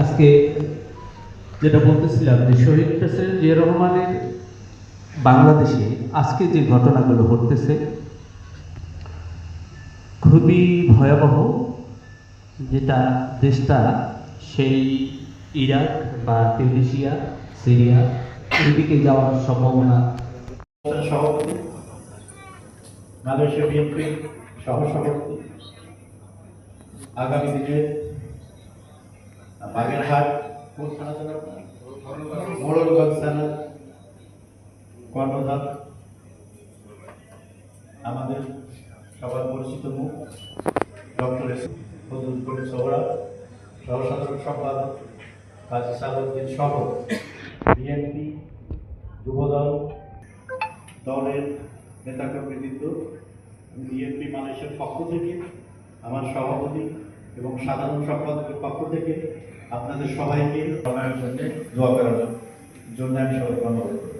আজকে যেটা বলতেছিলাম যে শহীদ প্রেসিডেন্ট জিয়া রহমানের বাংলাদেশে আজকে যে ঘটনাগুলো ঘটতেছে, খুবই ভয়াবহ যেটা দেশটা সেই ইরাক বা টিউনিশিয়া সিরিয়া এদিকে যাওয়ার সম্ভাবনা। সভাপতি, মালয়েশিয়া বিএনপি সহসভাপতি, আগামী দিনে বাগেরহাট কোন থানা মোড়লগঞ্জ থানার কর্ণধার, আমাদের সবার পরিচিত মুখ, ডক্টর এস ফজলুল করিম সোহরা সহ সাধারণ সম্পাদক কাজী সালাউদ্দিন সহ বিএনপি যুবদল দলের নেতাকর্মীবৃন্দ বিএনপি মালয়েশিয়ার পক্ষ থেকে, আমার সভাপতি এবং সাধারণ সম্পাদকের পক্ষ থেকে আপনাদের সবাইকে দোয়া করার জন্য আমি সবাইকে অনুরোধ করব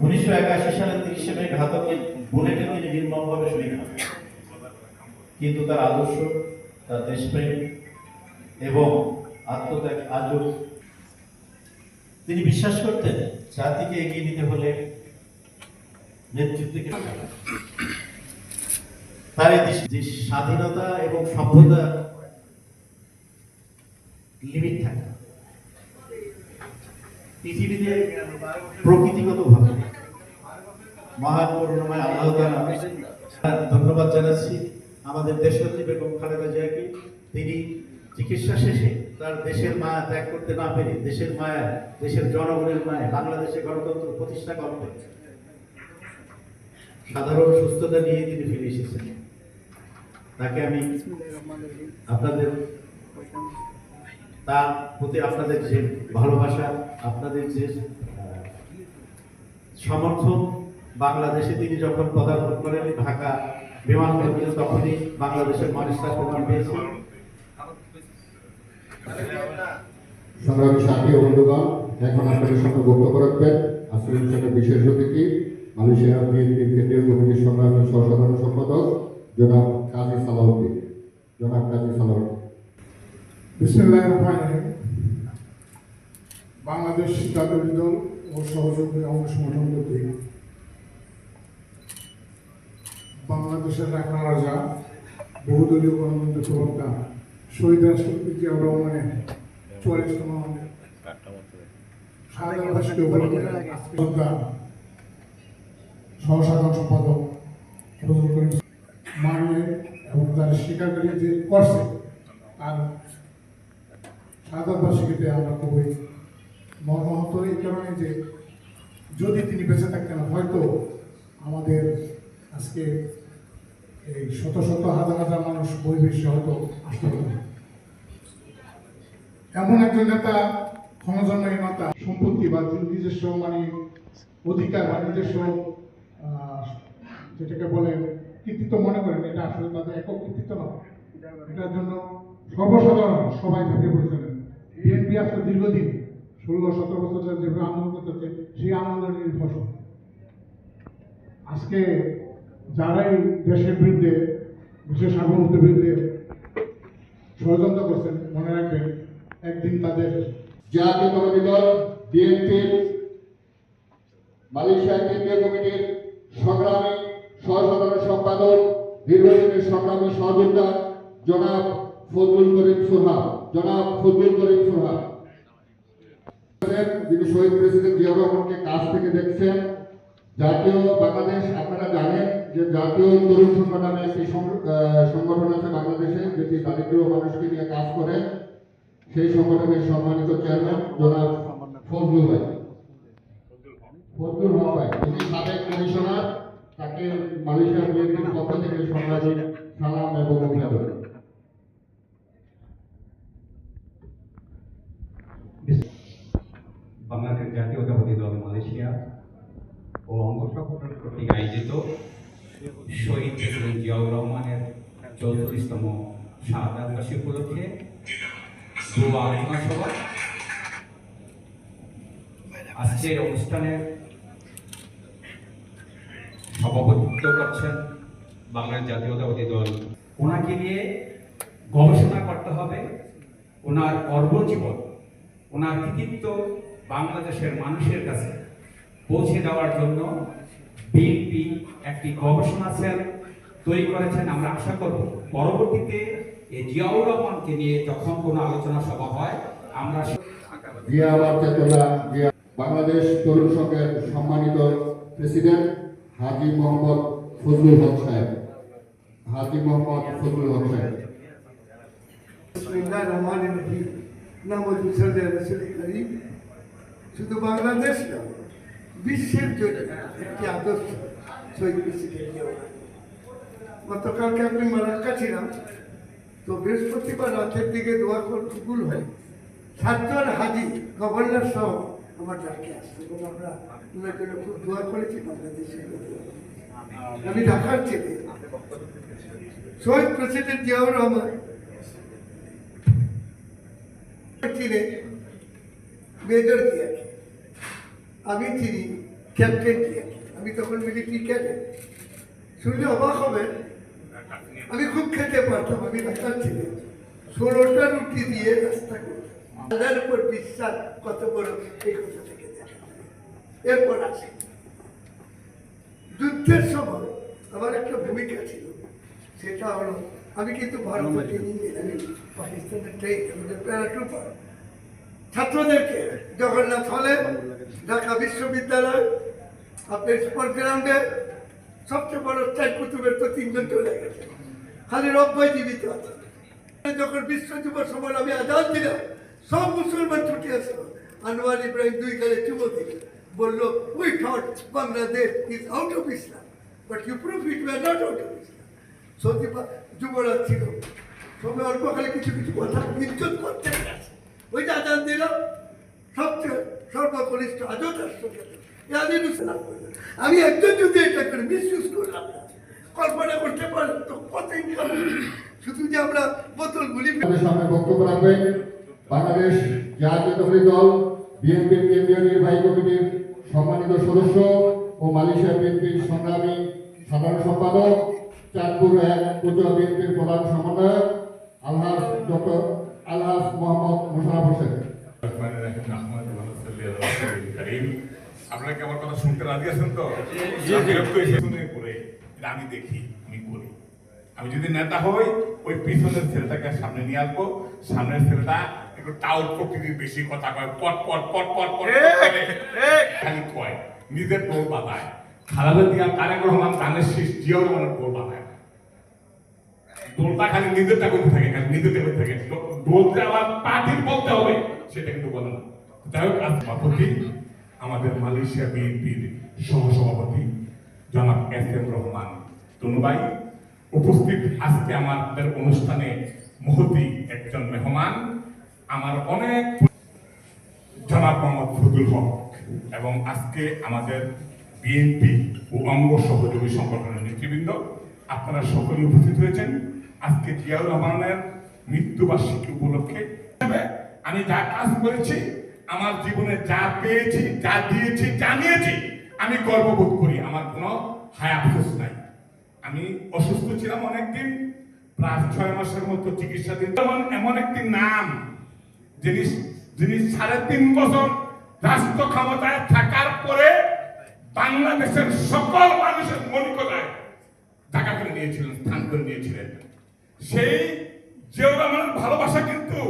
উনিশশো একাশি সালের তিরিশে মে ঘাতকের বুলেটে তিনি নির্মমভাবে শহীদ হন। কিন্তু তার আদর্শ, তার দেশপ্রেম এবং আত্মত্যাগ আজও তিনি বিশ্বাস করতেন জাতিকে এগিয়ে নিতে হলে নেতৃত্বকে তার এই স্বাধীনতা এবং সভ্যতা লিমিট থাকে। পৃথিবীতে প্রকৃতিগত ভাবে মহান করুণাময় আল্লাহ ধন্যবাদ জানাচ্ছি। আমাদের দেশনেত্রী বেগম খালেদা জিয়াকে। তিনি চিকিৎসা শেষে তার দেশের মায়া ত্যাগ করতে না পেরে দেশের মায়া, দেশের জনগণের মায়া, বাংলাদেশে গণতন্ত্র প্রতিষ্ঠা করতে সাধারণ সুস্থতা নিয়ে তিনি ফিরে এসেছেন। তাকে আমি আপনাদের তার প্রতি আপনাদের যে ভালোবাসা, আপনাদের যে সমর্থন বাংলাদেশে তিনি যখন পদার্পণ করেন, ঢাকা বিমানবন্দরে তখনই বাংলাদেশের মানুষ প্রমাণ পেয়েছে সংগ্রামী এখন আপনাদের সামনে বক্তব্য রাখবেন। বিশেষ অতিথি, মালয়েশিয়া সহসাধারণ সম্পাদক, জনাব কাজী সালাউদ্দিন। জনাব কাজী সালাউদ্দিন। বাংলাদেশ জাতীয় দল ও সহযোগী অঙ্গ সংগঠন কর্তৃক বাংলাদেশের রাখা রাজা, বহুদলীয় গণতন্ত্র প্রবক্তা, শহীদ রাষ্ট্রপতি জিয়াউর রহমানের সহসাধারণ সম্পাদক মাননীয় এবং তার স্বীকারকারী যে করছে, তার সাধারণবাসীকে আমরা খুবই মর্মাহত এই কারণে যে যদি তিনি বেঁচে থাকতেন, হয়তো আমাদের আজকে এই শত শত হাজার হাজার মানুষ পরিবেশে হয়তো আসতে পারত না। এমন একজন নেতা ক্ষমজন্মহীনতা সম্পত্তি বা নিজস্ব মানে অধিকার বা নিজস্ব যেটাকে বলে কৃতিত্ব মনে করেন, এটা আসলে তাদের একক কৃতিত্ব নয় এটার জন্য সর্বসাধারণ সবাই ঝাঁপিয়ে পড়েছিলেন বিএনপি আসলে দীর্ঘদিন, ষোলো সতেরো বছর ধরে যেভাবে আন্দোলন করতেছে, সেই আন্দোলনের ফসল আজকে যারাই দেশের বিরুদ্ধে দেশের সার্বভৌমত্বের বিরুদ্ধে ষড়যন্ত্র করছেন, মনে রাখবেন, একদিন তাদের জাতীয়তাবাদী দল বিএনপির মালয়েশিয়া কেন্দ্রীয় কমিটির সংগ্রামী সহসাধারণ সম্পাদক দীর্ঘদিনের সংগ্রামী সহযোদ্ধা, জনাব ফজলুল করিম সুহা জনাব ফজলুল করিম সুহা যিনি শহীদ প্রেসিডেন্ট জিয়াউর রহমানকে কাছ থেকে দেখছেন, জাতীয় বাংলাদেশ, আপনারা জানেন যে জাতীয় তরুণ সংগঠন নামে একটি সংগঠন আছে বাংলাদেশে, যেটি দারিদ্র মানুষকে নিয়ে কাজ করে। সেই সংগঠনের সম্মানিত চেয়ারম্যান জনাব ফজলুল ভাই। ফজলুল হক ভাই তিনি সাবেক কমিশনার, তাকে মালয়েশিয়া বিএনপির পক্ষ থেকে সংগ্রামী সালাম এবং অভিনন্দন। বাংলাদেশ জাতীয়তাবাদী দল মালয়েশিয়া ও অঙ্গ কর্তৃক আয়োজিত শহীদ প্রেসিডেন্ট জিয়াউর রহমানের চৌত্রিশতম বার্ষিকী উপলক্ষে সভা। আজকের অনুষ্ঠানের সভাপতিত্ব করছেন বাংলার জাতীয়তাবাদী দল। ওনাকে নিয়ে গবেষণা করতে হবে। ওনার কর্মজীবন, ওনার কৃতিত্ব বাংলাদেশের মানুষের কাছে পৌঁছে দেওয়ার জন্য বিএনপি একটি গবেষণা সেল তৈরি করেছেন। আমরা আশা করব পরবর্তীতে এই জিয়াউর রহমানকে নিয়ে যখন কোনো আলোচনা সভা হয় আমরা জিয়া চেতনা জিয়া বাংলাদেশ তরুণ সংঘের সম্মানিত প্রেসিডেন্ট হাজি মোহাম্মদ ফজলুল হক সাহেব। হাজি মোহাম্মদ ফজলুল হক সাহেব। বিসমিল্লাহির রহমানির রহিম। নাম মুসল্লি রসুল করিম শুধু বাংলাদেশ না, বিশ্বের জন্য একটি আদর্শ শহীদ প্রেসিডেন্ট গতকালকে আপনি মারাক্কা ছিলাম, তো বৃহস্পতিবার রাতের দিকে দোয়া কবুল হয়। সাতজন হাজি, গভর্নর সহ আমার ডাকে আসছে। এবং আমরা ওনার জন্য খুব দোয়া করেছি বাংলাদেশের আমি ঢাকার ছেলে। শহীদ প্রেসিডেন্ট জিয়াউর রহমান মেজর দিয়াকে আমি চিনি ক্যাপ্টেন আমি তখন মিলিটারি ক্যাডেট শুনলে অবাক হবে। আমি খুব খেতে পারতাম আমি রাখার ছেলে ষোলোটা রুটি দিয়ে রাস্তা করতাম। আল্লাহর উপর বিশ্বাস কত বড় এই কথা থেকে এরপর আসে। যুদ্ধের সময় আমার একটা ভূমিকা ছিল। সেটা হলো আমি কিন্তু ভারতের ট্রেনিং আমি পাকিস্তানের ট্রেন প্যারাট্রুপার ছাত্রদেরকে জগন্নাথ হলে ঢাকা বিশ্ববিদ্যালয়, আপনার স্পোর্ট গ্রাউন্ডে সবচেয়ে বড় চার কুতুবের তো তিনজন চলে গেছে। খালি রব্বাই জীবিত আছে। যখন বিশ্ব যুব সমাজ আমি আজাদ দিলাম, সব মুসলমান ছুটি আসলো। আনোয়ার ইব্রাহিম দুই গালে চুমো দিল, বলল we thought Bangladesh is out of Islam but you prove it were not out of Islam Saudi যুবরাজ ছিল। সবাই অল্প খালি কিছু কিছু কথা ইজ্জত করতে ওই যে আজাদ দিলাম আমি একজন যদি এটা করে মিসইউজ করলাম, কল্পনা করতে পারেন কত শুধু যে আমরা বোতলগুলি আমাদের সামনে বক্তব্য রাখবেন, বাংলাদেশ জাতীয়তাবাদী দল বিএনপির কেন্দ্রীয় নির্বাহী কমিটির সম্মানিত সদস্য ও মালয়েশিয়া বিএনপির সংগ্রামী সাধারণ সম্পাদক, চাঁদপুর এক বিএনপির প্রধান সমন্বয়ক আলহাজ ডক্টর আলহাজ মোহাম্মদ মোশারফ হোসেন। আমি করে দেখি আমি করি আমি যদি নেতা হই ওই পিছনের ছেলেটাকে সামনে নিয়ে আসব সামনের ছেলেটা একটু টাউট প্রকৃতির বেশি কথা কয় পট পট পট পট খালি কয় নিজের টোল বাঁধায় খালাদা দিয়া তারেক রহমান ধানের শীষ রহমানের টোল বাঁধায় দোলটা খালি নিজেরটা করতে থাকে খালি নিজেরটা করতে থাকে বলতে আবার পার্টির বলতে হবে সেটা কিন্তু বলে না। যাই হোক সভাপতি আমাদের মালয়েশিয়া বিএনপির সহসভাপতি জনাব এস এম রহমান তনুবাই উপস্থিত আজকে আমাদের অনুষ্ঠানে মহতি একজন মেহমান, আমার অনেক জনাব মোহাম্মদ ফজুল হক এবং আজকে আমাদের বিএনপি ও অঙ্গ সহযোগী সংগঠনের নেতৃবৃন্দ। আপনারা সকলে উপস্থিত হয়েছেন। আজকে জিয়াউর রহমানের মৃত্যুবার্ষিকী উপলক্ষে আমি যা কাজ করেছি, আমার জীবনে যা পেয়েছি, যা দিয়েছি যা নিয়েছি আমি গর্ববোধ করি। আমার কোনো হায় নাই। আমি অসুস্থ ছিলাম অনেকদিন, প্রায় ছয় মাসের মতো চিকিৎসা চিকিৎসাধীন যেমন এমন একটি নাম, যিনি যিনি সাড়ে তিন বছর রাষ্ট্র ক্ষমতায় থাকার পরে বাংলাদেশের সকল মানুষের মনিকতায় জায়গা করে নিয়েছিলেন, স্থান করে নিয়েছিলেন। সেই জিয়াউর রহমানের ভালোবাসা কিন্তু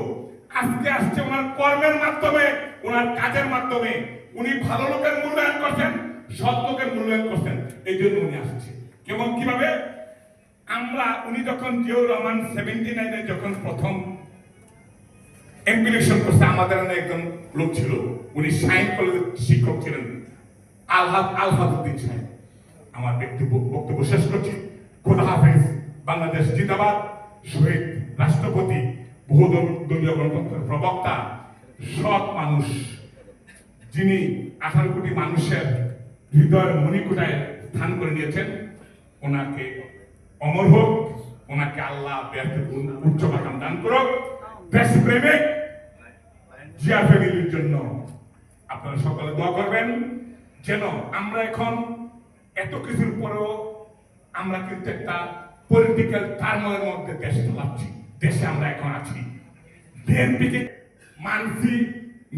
আজকে আসছে ওনার কর্মের মাধ্যমে, ওনার কাজের মাধ্যমে। উনি ভালো লোকের মূল্যায়ন করছেন, সৎ লোকের মূল্যায়ন করছেন। এই জন্য উনি আসছে। কেমন, কীভাবে? আমরা, উনি যখন জিয়াউর রহমান সেভেন্টি নাইনে যখন প্রথম এমপিলেশন করছে, আমাদের একজন লোক ছিল। উনি সাইন কলেজের শিক্ষক ছিলেন আলহাদ আলহাদুদ্দিন সাহেব। আমার বক্তব্য বক্তব্য শেষ করছি। খোদা হাফেজ, বাংলাদেশ জিন্দাবাদ, শহীদ রাষ্ট্রপতি প্রবক্তা, সৎ মানুষ, যিনি আঠারো কোটি মানুষের হৃদয়ের মণিকুটায় স্থান করে নিয়েছেন, ওনাকে অমর হোক, ওনাকে আল্লাহ উচ্চ মাকাম দান করুক। দেশপ্রেমিক জিয়া ফ্যামিলির জন্য আপনারা সকলে দোয়া করবেন, যেন আমরা এখন এত কিছুর পরেও আমরা কিন্তু একটা পলিটিক্যাল টার্ময়ের মধ্যে দেশ চালাচ্ছি। দেশে আমরা এখন আছি। বিএনপিকে মানসি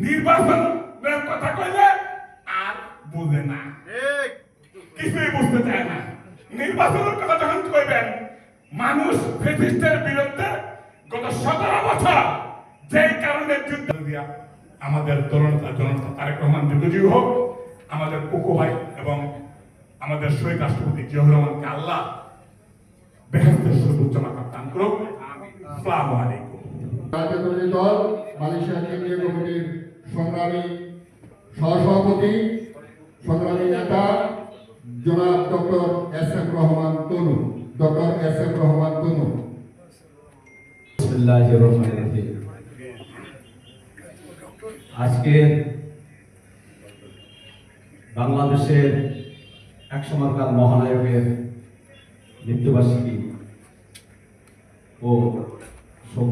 নির্বাচন কথা কইলে আর বোঝে না। কিছুই বুঝতে চায় না। নির্বাচনের কথা যখন কইবেন, মানুষ ব্রিটিশদের বিরুদ্ধে গত সতেরো বছর যে কারণে যুদ্ধ দিয়া আমাদের তরুণতা, জনতা তারেক রহমান যুগজীবী হোক, আমাদের কুকু ভাই এবং আমাদের শহীদ রাষ্ট্রপতি জিয়াউর রহমানকে আল্লাহ বেহেস্তের সর্বোচ্চ মাকাম দান করুক। আসসালামু আলাইকুম। জাতীয়তাবাদী দল মালয়েশিয়া কেন্দ্রীয় কমিটির সংগ্রামী সহসভাপতি সংগ্রামী নেতা জনাব doctor S M Rahman Tanu doctor S M Rahman Tanu. বিসমিল্লাহির রহমানির রহিম। আজকে বাংলাদেশের এক সময়কার মহানায়কের মৃত্যুবার্ষিকী। ও শোক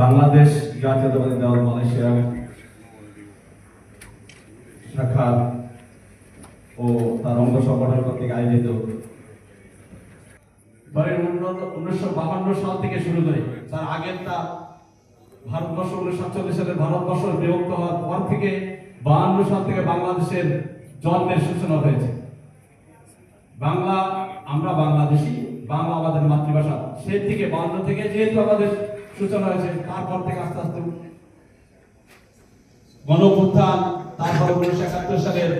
বাংলাদেশ জাতীয়তাবাদী দল মালয়েশিয়া শাখার ও তার অঙ্গ সংগঠন কর্তৃক আয়োজিত। উনিশশো বাহান্ন সাল থেকে শুরু করে তার আগের তা ভারতবর্ষ উনিশশো সাতচল্লিশ সালে ভারতবর্ষ বিভক্ত হওয়ার পর থেকে বাহান্ন সাল থেকে বাংলাদেশের জন্মের সূচনা হয়েছে। বাংলা আমরা বাংলাদেশি বাংলা আমাদের মাতৃভাষা। সে থেকে বাহান্ন থেকে যেহেতু আমাদের সূচনা হয়েছে তারপর থেকে আস্তে আস্তে গণপুত্থান তারপর উনিশশো একাত্তর সালের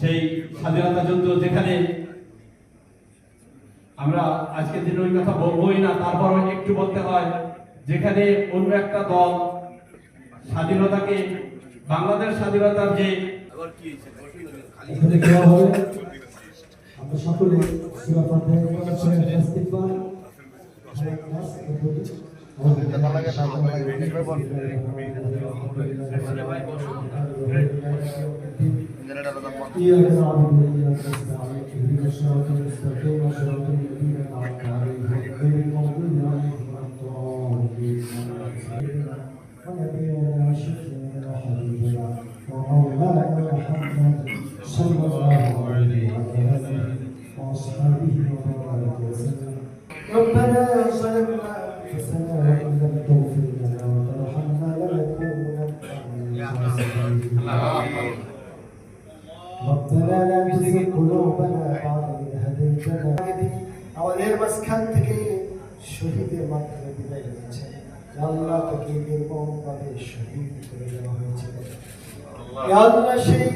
সেই স্বাধীনতা যুদ্ধ যেখানে আমরা আজকের দিনে ওই কথা বলবোই না তারপর একটু বলতে হয় যেখানে অন্য একটা দল স্বাধীনতাকে বাংলাদেশ স্বাধীনতার যে এখানে দেওয়া হবে আমরা সকলে সুরা ফাতিহা করে ইস্তিগফার ربنا لا تزغ قلوبنا بعد إذ هديتنا আমাদের মাঝখান থেকে শহীদের মাধ্যমে বিদায় নিয়েছে আল্লাহ তাকে নির্মমভাবে শহীদ করে দেওয়া হয়েছিল ইয়া আল্লাহ সেই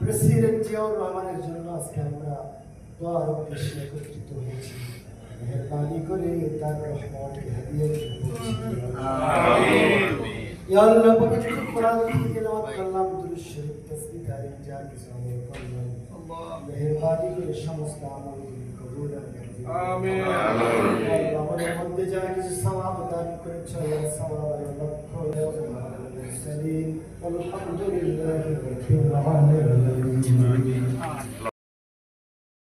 প্রেসিডেন্ট জিয়াউর রহমানের জন্য আজকে আমরা দোয়ার উদ্দেশ্যে একত্রিত হয়েছি মেহরবানি করে তার রহমতকে হাদিয়ে ইয়া আল্লাহ পবিত্র कुरान के नाम अल्लाह दुरुस्त शरीफ तस्बीह तारीफ़ जा के सामने अल्लाह मेहरबानी के समस्त अमल कबूल आमीन आमीन আমাদের মধ্যে যারা কিছু সওয়াব দান করেছে আল্লাহ সওয়াব লক্ষ্য সালিম আলহামদুলিল্লাহ রাব্বিল আলামিন